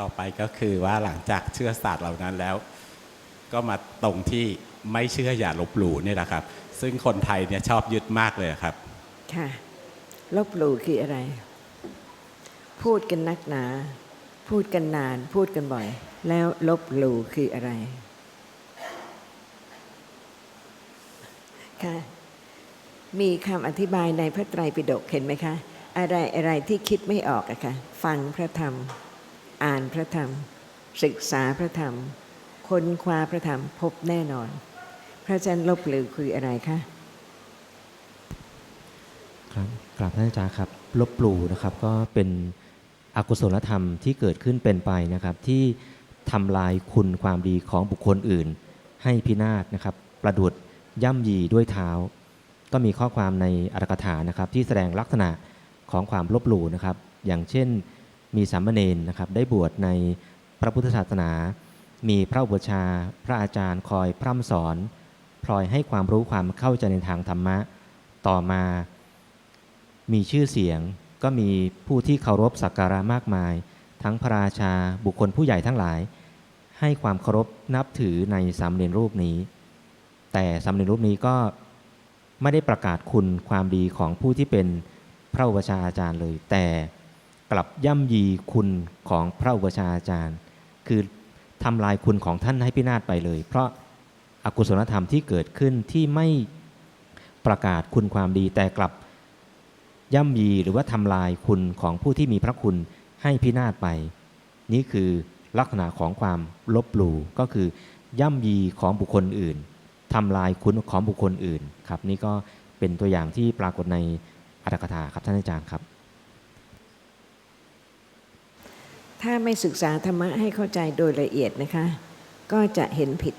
ต่อไปก็คือว่าหลังจากเชื่อศาสตร์เหล่านั้นแล้ว ก็มาตรงที่ไม่เชื่ออย่าลบหลู่นี่แหละครับ ซึ่งคนไทยเนี่ยชอบยึดมากเลยครับ ค่ะลบหลู่คืออะไร พูดกันนักหนา พูดกันนาน พูดกันบ่อย แล้วลบหลู่คืออะไร ค่ะ มีคำอธิบายในพระไตรปิฎกเห็นไหมคะ อะไรอะไรที่คิดไม่ออกอะค่ะ ฟังพระธรรม อ่านพระธรรม ศึกษาพระธรรม ค้นคว้าพระธรรมพบแน่นอน พราะฉะนั้นลบหลู่คืออะไรคะครับกราบท่านอาจารย์ครับลบหลู่นะครับก็เป็นอกุศลธรรมที่เกิดขึ้นเป็นไปนะครับที่ทำลายคุณความดีของบุคคลอื่น ให้พินาศนะครับ ประดุดย่ำยีด้วยเท้า ก็มีข้อความในอัตถกถานะครับที่แสดงลักษณะของความลบหลู่นะครับ อย่างเช่น มีสามเณรนะครับได้บวชในพระพุทธศาสนา มีพระอุปชา พระอาจารย์คอยพร่ำสอน พลอยให้ความรู้ความเข้าใจในทางธรรมะ ต่อมา มีชื่อเสียงก็มีผู้ที่เคารพสักการะมากมาย ทั้งพระราชาบุคคลผู้ใหญ่ทั้งหลาย ให้ความเคารพนับถือในสามเณรรูปนี้ แต่สามเณรรูปนี้ก็ไม่ได้ประกาศคุณความดีของผู้ที่เป็นพระอุปชาอาจารย์เลย แต่ ลับย่ำยีคุณของพระอุปชาอาจารย์ คือทำลายคุณของท่านให้พินาศไปเลย เพราะอากุศลธรรมที่เกิดขึ้นที่ไม่ประกาศคุณความดี แต่กลับย่ำยีหรือว่าทำลายคุณของผู้ที่มีพระคุณให้พินาศไป นี่คือลักษณะของความลบหลู่ก็คือย่ำยีของบุคคลอื่นทำลายคุณของบุคคลอื่นครับ นี่ก็เป็นตัวอย่างที่ปรากฏในอัตถกถาครับท่านอาจารย์ครับ ถ้าไม่ศึกษาธรรมะให้เข้าใจโดยละเอียดนะคะ ก็จะเห็นผิด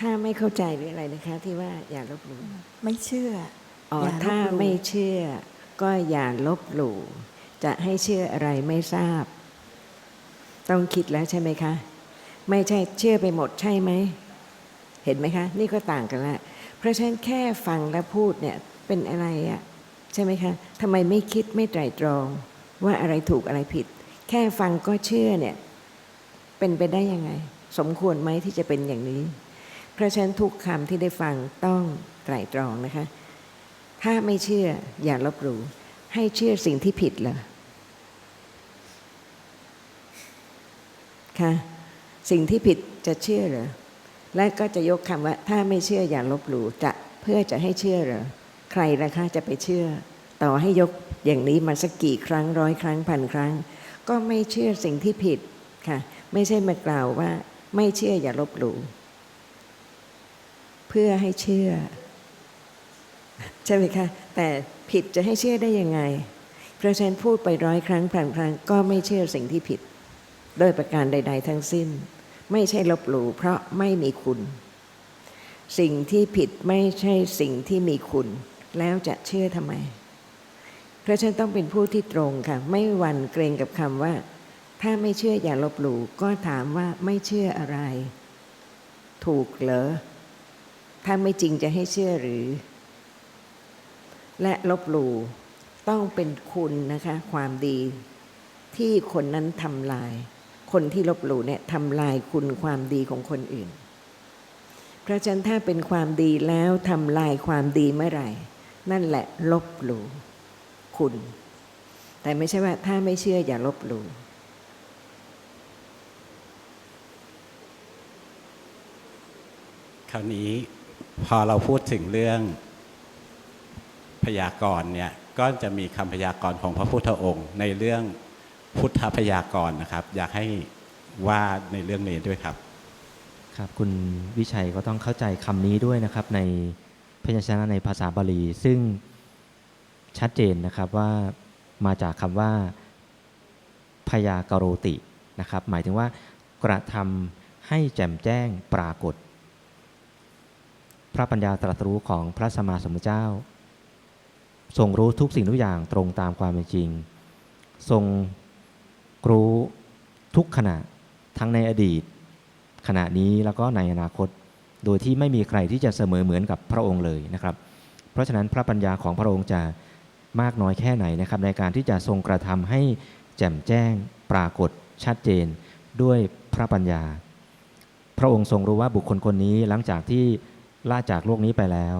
ถ้าไม่เข้าใจหรืออะไรนะคะ ที่ว่าอย่าลบหลู่ไม่เชื่ออ๋ออย่าลบหลู่ถ้าไม่เชื่อ ก็อย่าลบหลู่จะให้เชื่ออะไรไม่ทราบ ต้องคิดแล้วใช่ไหมคะ ไม่ใช่เชื่อไปหมดใช่ไหมเห็นไหมคะ นี่ก็ต่างกันละเพราะฉะนั้นแค่ฟังและพูดเนี่ยเป็นอะไรอะใช่ไหมคะทำไมไม่คิดไม่ไตร่ตรอง ว่าอะไรถูกอะไรผิด แค่ฟังก็เชื่อเนี่ย เป็นไปได้ยังไง สมควรไหมที่จะเป็นอย่างนี้ เพราะฉะนั้นทุกคำที่ได้ฟังต้องไตรตรองนะคะ ถ้าไม่เชื่ออย่าลบหลู่ให้เชื่อสิ่งที่ผิดเหรอค่ะสิ่งที่ผิดจะเชื่อเหรอและก็จะยกคำว่า ถ้าไม่เชื่ออย่าลบหลู่จะเพื่อจะให้เชื่อเหรอใครล่ะคะจะไปเชื่อ ต่อให้ยกอย่างนี้มาสักกี่ครั้งร้อยครั้งพันครั้ง ก็ไม่เชื่อสิ่งที่ผิดค่ะ ไม่ใช่มากล่าวว่าไม่เชื่ออย่าลบหลู่เพื่อให้เชื่อ ใช่ไหมคะ แต่ผิดจะให้เชื่อได้ยังไง เพราะฉะนั้นพูดไปร้อยครั้งพันครั้ง ก็ไม่เชื่อสิ่งที่ผิด โดยประการใด ๆ ทั้งสิ้น ไม่ใช่ลบหลู่เพราะไม่มีคุณ สิ่งที่ผิดไม่ใช่สิ่งที่มีคุณ แล้วจะเชื่อทำไม ราะฉะนั้นต้องเป็นผู้ที่ตรงค่ะ ไม่หวั่นเกรงกับคำว่า ถ้าไม่เชื่ออย่าลบหลู่ก็ถามว่าไม่เชื่ออะไร ถูกเหรอถ้าไม่จริงจะให้เชื่อหรือ และลบหลู่ต้องเป็นคุณนะคะ ความดี ที่คนนั้นทำลาย คนที่ลบหลู่เนี่ยทำลายคุณความดีของคนอื่น เพราะฉะนั้นถ้าเป็นความดีแล้วทำลายความดีเมื่อไหร่ นั่นแหละลบหลู่ คุณ แต่ไม่ใช่ว่าถ้าไม่เชื่ออย่าลบหลู่คราวนี้พอเราพูดถึงเรื่องพยากรณ์เนี่ยก็จะมีคำพยากรณ์ของพระพุทธองค์ ในเรื่องพุทธพยากรณ์นะครับ อยากให้ว่าในเรื่องนี้ด้วยครับ ครับคุณวิชัยก็ต้องเข้าใจคำนี้ด้วยนะครับ ในพยัญชนะในภาษาบาลี ซึ่ง ชัดเจนนะครับว่ามาจากคำว่าพยากรตินะครับ หมายถึงว่ากระทำให้แจ่มแจ้งปรากฏ พระปัญญาตรัสรู้ของพระสมมาสมุทธเจ้า ทรงรู้ทุกสิ่งทุกอย่างตรงตามความเป็นจริง ทรงรู้ทุกขณะทั้งในอดีต ขณะนี้แล้วก็ในอนาคต โดยที่ไม่มีใครที่จะเสมอเหมือนกับพระองค์เลยนะครับ เพราะฉะนั้นพระปัญญาของพระองค์จะ มากน้อยแค่ไหนนะครับในการที่จะทรงกระทำให้แจ่มแจ้งปรากฏชัดเจนด้วยพระปัญญา พระองค์ทรงรู้ว่าบุคคลคนนี้หลังจากที่ล่าจากโลกนี้ไปแล้ว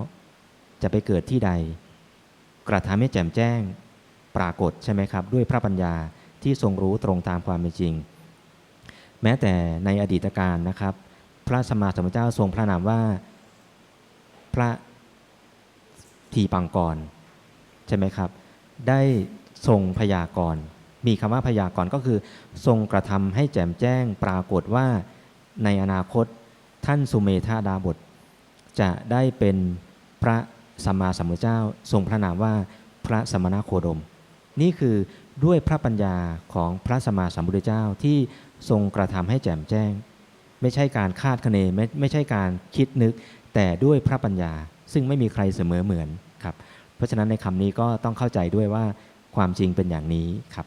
จะไปเกิดที่ใด กระทำให้แจ่มแจ้งปรากฏใช่ไหมครับ ด้วยพระปัญญาที่ทรงรู้ตรงตามความเป็นจริง แม้แต่ในอดีตการนะครับ พระสมมาสมุทธเจ้าทรงพระนามว่าพระทีปังกร ใช่ไหมครับ ได้ทรงพยากรณ์มีคำว่าพยากรณ์ก็คือ ทรงกระทำให้แจ่มแจ้งปรากฏว่าในอนาคตท่านสุเมธาดาบท จะได้เป็นพระสัมมาสัมพุทธเจ้า ทรงพระนามว่าพระสมณโคดม นี่คือด้วยพระปัญญาของพระสัมมาสัมพุทธเจ้าที่ทรงกระทำให้แจ่มแจ้ง ไม่ใช่การคาดคะเนไม่ไม่ใช่การคิดนึก แต่ด้วยพระปัญญาซึ่งไม่มีใครเสมอเหมือนครับ เพราะฉะนั้นในคำนี้ก็ต้องเข้าใจด้วยว่าความจริงเป็นอย่างนี้ครับ